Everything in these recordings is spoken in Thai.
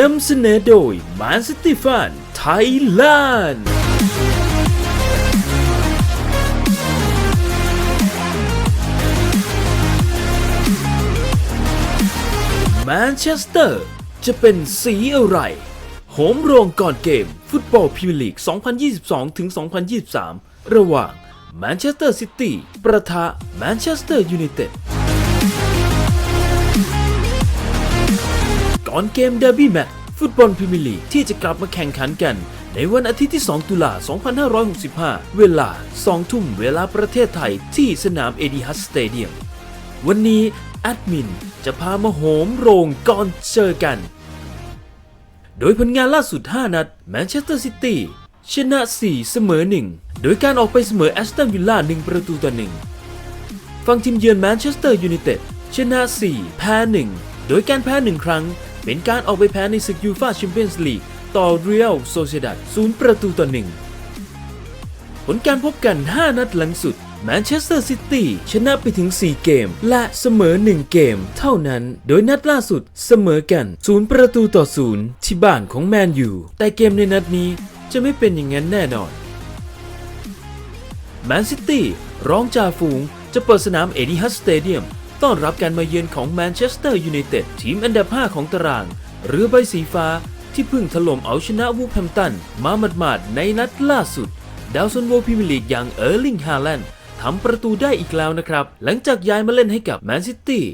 นำเสนอโดยมาสติฟันไทยแลนด์แมนเชสเตอร์ จะเป็นสีอะไร โหมโรงก่อนเกม ฟุตบอลพรีเมียร์ลีก 2022 ถึง 2023 ระหว่างแมนเชสเตอร์ซิตี้ประทะแมนเชสเตอร์ยูไนเต็ด อนเกมเดอร์บี้แมตช์ฟุตบอลพรีเมียร์ลีกที่จะกลับมาแข่งขันกัน ในวันอาทิตย์ที่ 2 ตุลา 2565 เวลา 2 ทุ่มเวลาประเทศไทยที่สนามเอดีฮัสสเตเดียม วันนี้แอดมินจะพามาโหมโรงก่อนเจอกัน โดยผลงานล่าสุด 5 นัดแมนเชสเตอร์ซิตี้ชนะ 4 เสมอ 1 โดยการออกไปเสมอแอสตันวิลล่า 1 ประตูต่อ 1 ฝั่งทีมเยือนแมนเชสเตอร์ยูไนเต็ดชนะ 4 แพ้ 1 โดยการแพ้ 1 ครั้ง เป็นการออกไปแพ้ในศึกยูฟาแชมเปี้ยนส์ลีกต่อเรียลโซเซดัด0ประตูต่อ1ผลการพบกัน 5 นัดหลังสุด แมนเชสเตอร์ซิตี้ชนะไปถึง 4 เกม และเสมอ 1 เกม เท่านั้น โดยนัดล่าสุดเสมอกัน 0 ประตูต่อ 0 ที่บ้านของแมนยู แต่เกมในนัดนี้จะไม่เป็นอย่างนั้นแน่นอน แมนซิตี้รองจ่าฝูงจะเปิดสนามเอดิฮัสสเตเดียม ต้อนรับการมาเยือนของแมนเชสเตอร์ยูไนเต็ดทีมอันดับ 5 ของตารางเรือใบสีฟ้าที่เพิ่งถล่มเอาชนะวูฟแฮมตัน มาหมาดๆในนัดล่าสุด ดาวซันโวพรีเมียร์ลีกอย่างเออร์ลิงฮาแลนด์ทำประตูได้อีกแล้วนะครับ หลังจากย้ายมาเล่นให้กับแมนซิตี้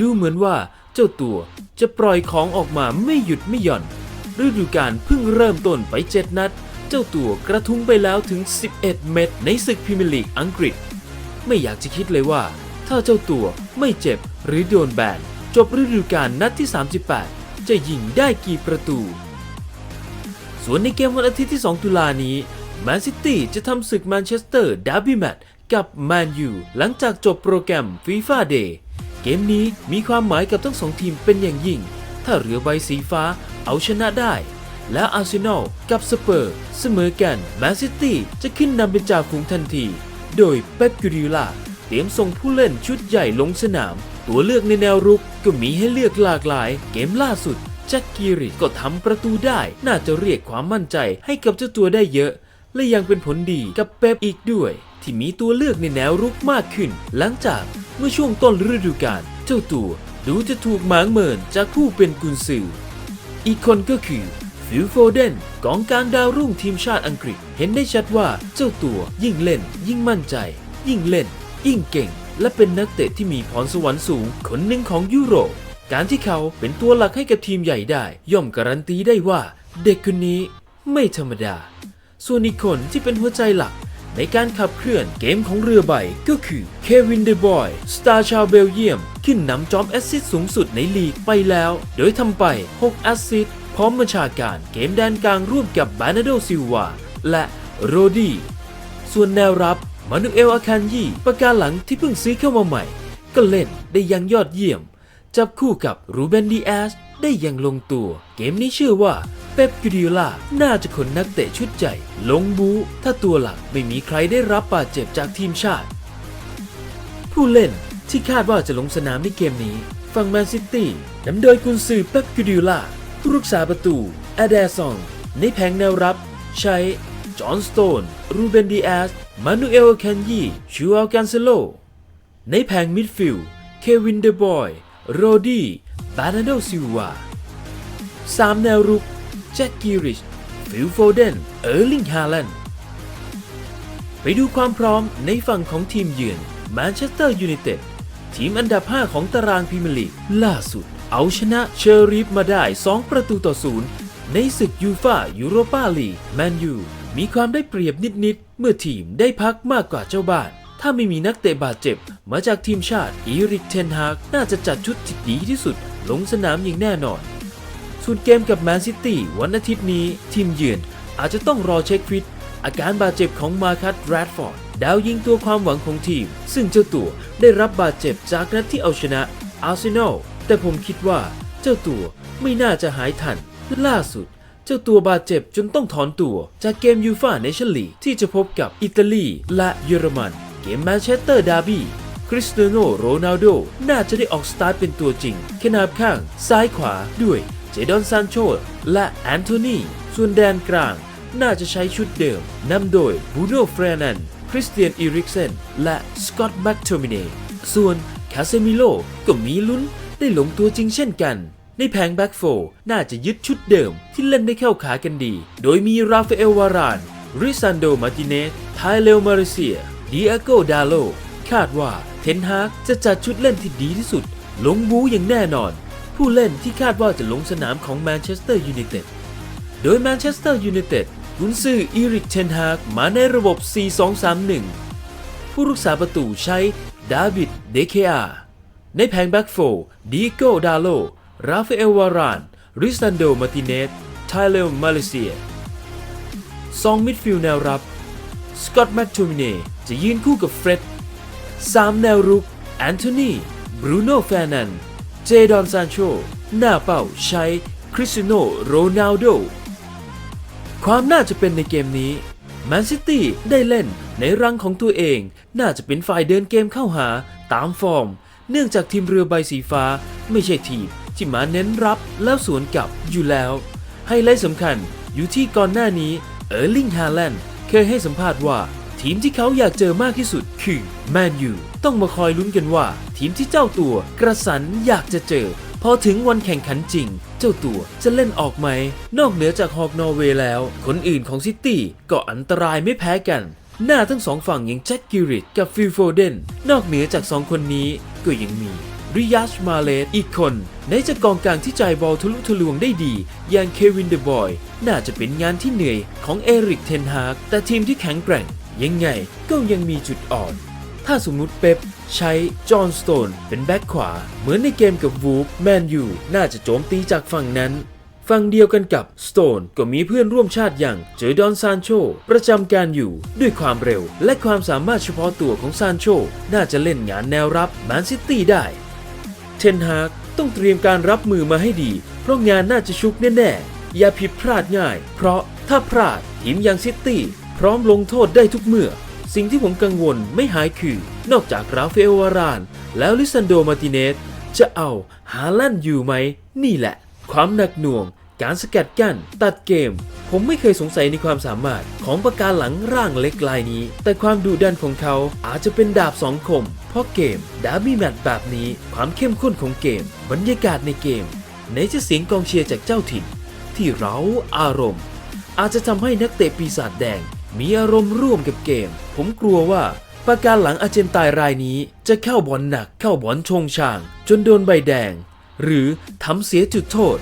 ดูเหมือนว่าเจ้าตัวจะปล่อยของออกมาไม่หยุดไม่หย่อน ฤดูกาลเพิ่งเริ่มต้นไป 7 นัด เจ้าตัวกระทุ้งไปแล้วถึง 11 เม็ดในศึกพรีเมียร์ลีกอังกฤษ ไม่อยากจะคิดเลยว่า ถ้าเจ้าตัวไม่เจ็บหรือโดนแบนจบฤดูกาลนัดที่ 38 จะยิงได้กี่ประตู ส่วนในเกมวันอาทิตย์ที่ 2 ตุลานี้แมนซิตี้จะทำศึกแมนเชสเตอร์ดาร์บี้แมตช์กับแมนยูหลังจากจบโปรแกรมฟีฟ่าเดย์เกมนี้มีความหมายกับทั้งสองทีมเป็นอย่างยิ่ง ถ้าเรือใบสีฟ้าเอาชนะได้ และอาร์เซนอลกับสเปอร์เสมอกันแมนซิตี้จะขึ้นนำเป็นจ่าฝูงทันที โดยเป๊ปกูริล่า เตรียมส่งผู้เล่นชุดใหญ่ลงสนาม ตัวเลือกในแนวรุกก็มีให้เลือกหลากหลาย เกมล่าสุดแจ็คกีริก็ทำประตูได้ น่าจะเรียกความมั่นใจให้กับเจ้าตัวได้เยอะ และยังเป็นผลดีกับเป๊ปอีกด้วย ที่มีตัวเลือกในแนวรุกมากขึ้น หลังจากเมื่อช่วงต้นฤดูกาลเจ้าตัวดูจะถูกหมางเมินจากผู้เป็นกุนซือ อีกคนก็คือฟิลโฟเดนกองกลางดาวรุ่งทีมชาติอังกฤษ เห็นได้ชัดว่าเจ้าตัวยิ่งเล่น ยิ่งมั่นใจ ยิ่งเล่น ยิ่งเก่ง และเป็นนักเตะที่มีพรสวรรค์สูงคนหนึ่งของยุโรป การที่เขาเป็นตัวหลักให้กับทีมใหญ่ได้ ย่อมการันตีได้ว่า เด็กคนนี้ไม่ธรรมดา ส่วนอีกคนที่เป็นหัวใจหลัก ในการขับเคลื่อนเกมของเรือใบก็คือเควินเดบอยสตาร์ชาวเบลเยียม ขึ้นนำจอมแอสซิสต์สูงสุดในลีกไปแล้ว โดยทำไป 6 แอสซิสต์พร้อมบัญชาการเกมแดนกลางร่วมกับบานาโดซิลวาและโรดี ส่วนแนวรับ มานูเอลอาคันยีประการหลังที่เพิ่งซื้อเข้ามาใหม่ ก็เล่นได้อยังยอดเยี่ยม จับคู่กับรูเบนดีแอสได้อย่างลงตัว เกมนี้ชื่อว่าเป๊ปกูดิโอล่าน่าจะขนนักเตะชุดใหญ่ลงบู ถ้าตัวหลักไม่มีใครได้รับบาดเจ็บจากทีมชาติ ผู้เล่นที่คาดว่าจะลงสนามในเกมนี้ ฝั่งแมนซิตี้นำโดยกุนซือเป๊ปกูดิโอล่าผู้รักษาประตูแอเดซองในแผงแนวรับ ใช้จอห์นสโตนรูเบนดีแอส มานูเอลแคนยีชูอัลกันเซโล ในแผงมิดฟิลด์ เควินเดบอย โรดี้บานาโดซิลวาสามแนวรุก แจ็คกิริช ฟิลโฟเดน เออร์ลิงฮาแลนด์ ไปดูความพร้อมในฝั่งของทีมเยือนแมนเชสเตอร์ยูไนเต็ด ทีมอันดับ 5 ของตารางพรีเมียร์ลีกล่าสุด เอาชนะเชอรีฟมาได้ 2 ประตูต่อศูนย์ในศึกยูฟายูโรปาลีกแมนยูมีความได้เปรียบนิด ๆ เมื่อทีมได้พักมากกว่าเจ้าบ้าน ถ้าไม่มีนักเตะบาดเจ็บ มาจากทีมชาติอีริกเทนฮากน่าจะจัดชุดที่ดีที่สุด ลงสนามอย่างแน่นอน ส่วนเกมกับแมนซิตี้วันอาทิตย์นี้ ทีมเยือนอาจจะต้องรอเช็คฟิต อาการบาดเจ็บของมาคัสแรดฟอร์ดดาวยิงตัวความหวังของทีม ซึ่งเจ้าตัวได้รับบาดเจ็บจากนัดที่เอาชนะอาร์เซนอลแต่ผมคิดว่าเจ้าตัวไม่น่าจะหายทันล่าสุด จ้าตัวบาดเจ็บจนต้องถอนตัว จากเกมยูฟ่าเนชั่นลีกที่จะพบกับอิตาลีและเยอรมัน เกมแมนเชสเตอร์ดาร์บี้คริสเตียโนโรนัลโดน่าจะได้ออกสตาร์ทเป็นตัวจริง ขนาบข้าง ซ้ายขวาด้วยเจดอนซานโชและแอนโทนีส่วนแดนกลาง น่าจะใช้ชุดเดิมนำโดยบูโนเฟรนันคริสเตียนอีริกเซนและสกอตต์แม็กโทมิเนส่วนคาเซมิโลก็มีลุ้นได้ลงตัวจริงเช่นกัน ในแผงแบ็กโฟน่าจะยึดชุดเดิมที่เล่นได้เข้าขากันดี โดยมีราฟาเอลวาราน ริซันโด มาติเนสไทเลลมาริเซียดิอาโก ดาโล คาดว่าเทนฮากจะจัดชุดเล่นที่ดีที่สุด ลงบูอย่างแน่นอน ผู้เล่นที่คาดว่าจะลงสนามของแมนเชสเตอร์ยูไนเต็ด โดยแมนเชสเตอร์ยูไนเต็ดกุนซืออีริกเทนฮากมาในระบบ 4-2-3-1 ผู้รักษาประตูใช้ดาวิด เดเคอาในแผงแบ็กโฟดิโก ดาโล ราฟาเอลวาราน ริซันโด มาติเนสไทเลลมาเลเซียซองมิดฟิลด์แนวรับ สกอตแม็กโทมิเนจะยืนคู่กับเฟร็ดสามแนวรุก แอนโทนีบรูโน่แฟร์นัน เจดอนซานโช หน้าเป้าใช้ คริสติโนโรนัลโด ความน่าจะเป็นในเกมนี้แมนซิตี้ได้เล่นในรังของตัวเอง น่าจะเป็นฝ่ายเดินเกมเข้าหาตามฟอร์ม เนื่องจากทีมเรือใบสีฟ้าไม่ใช่ทีม ที่มาเน้นรับแล้วสวนกลับอยู่แล้ว ไฮไลท์สำคัญอยู่ที่ก่อนหน้านี้เออร์ลิงฮาแลนด์เคยให้สัมภาษณ์ว่า ทีมที่เขาอยากเจอมากที่สุดคือแมนยูต้องมาคอยลุ้นกันว่า ทีมที่เจ้าตัวกระสันอยากจะเจอ พอถึงวันแข่งขันจริง เจ้าตัวจะเล่นออกไหม นอกเหนือจากฮอกนอร์เวย์แล้ว คนอื่นของซิตี้ก็อันตรายไม่แพ้กัน หน้าทั้งสองฝั่งอย่างแจ็คกิริตกับฟิลโฟเดนนอกเหนือจากสองคนนี้ก็ยังมีริยัชมาเลสอีกคน ในจากกองกลางที่จ่ายบอลทะลุทะลวงได้ดี อย่างเควินเดอะบอยน่าจะเป็นงานที่เหนื่อยของเอริกเทนฮากแต่ทีมที่แข็งแกร่ง ยังไงก็ยังมีจุดอ่อน ถ้าสมมุติเป๊ปใช้จอห์นสโตนเป็นแบ็คขวา เหมือนในเกมกับวูฟแมนยูน่าจะโจมตีจากฝั่งนั้นฝั่งเดียวกันกับสโตนก็มีเพื่อนร่วมชาติอย่างเจอดอนซานโช ประจำการอยู่ด้วยความเร็ว และความสามารถเฉพาะตัวของซานโช น่าจะเล่นงานแนวรับแมนซิตี้ได้ เทนฮาก ต้องเตรียมการรับมือมาให้ดี เพราะงานน่าจะชุกแน่ๆ อย่าผิดพลาดง่าย เพราะถ้าพลาดทีมยังซิตี้พร้อมลงโทษได้ทุกเมื่อ สิ่งที่ผมกังวลไม่หายคือ นอกจากราฟาเอลวาราน แล้วลิซันโดมาติเนสจะเอาฮาลันอยู่ไหม นี่แหละ ความหนักหน่วง การสกัดกั้นตัดเกม ผมไม่เคยสงสัยในความสามารถของปากกาหลังร่างเล็กลายนี้ แต่ความดุดันของเขาอาจจะเป็นดาบสองคม เพราะเกมดาร์บี้แมตช์แบบนี้ ความเข้มข้นของเกม บรรยากาศในเกมไหนจะเสียงกองเชียร์จากเจ้าถิ่น ที่เร้าอารมณ์ อาจจะทำให้นักเตะปีศาจแดง มีอารมณ์ร่วมกับเกม ผมกลัวว่าปากการหลังอาเจนตายรายนี้ จะเข้าบอลหนักเข้าบอลชงช่าง จนโดนใบแดง หรือทำเสียจุดโทษ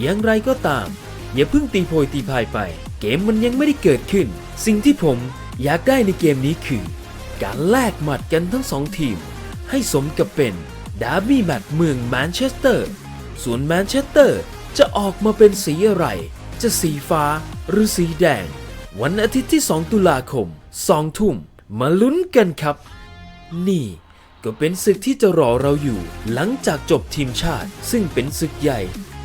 อย่างไรก็ตาม อย่าเพิ่งตีโพยตีพายไป เกมมันยังไม่ได้เกิดขึ้น สิ่งที่ผมอยากได้ในเกมนี้คือ การแลกหมัดกันทั้งสองทีม ให้สมกับเป็นดาร์บี้แมตช์เมืองแมนเชสเตอร์ ส่วนแมนเชสเตอร์จะออกมาเป็นสีอะไร จะสีฟ้าหรือสีแดง วันอาทิตย์ที่ 2 ตุลาคม 2 ทุ่ม มาลุ้นกันครับ นี่ก็เป็นศึกที่จะรอเราอยู่ หลังจากจบทีมชาติ ซึ่งเป็นศึกใหญ่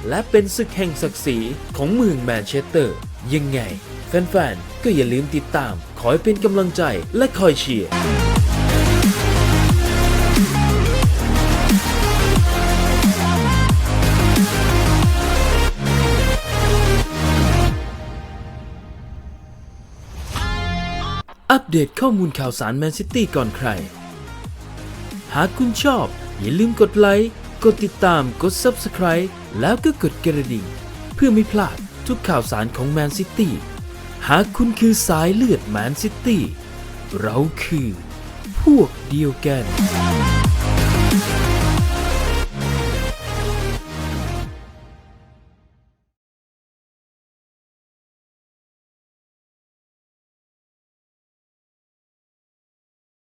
และเป็นศึกแห่งศักดิ์ศรีของเมืองแมนเชสเตอร์ ยังไง แฟนๆ ก็อย่าลืมติดตามคอยเป็นกำลังใจและคอยเชียร์อัปเดตข้อมูลข่าวสารแมนซิตี้ก่อนใคร หากคุณชอบ อย่าลืมกดไลค์ กดติดตามกด Subscribe แล้วก็กดกระดิ่ง เพื่อไม่พลาดทุกข่าวสารของแมนซิตี้หากคุณคือสายเลือดแมนซิตี้เราคือพวกเดียวกัน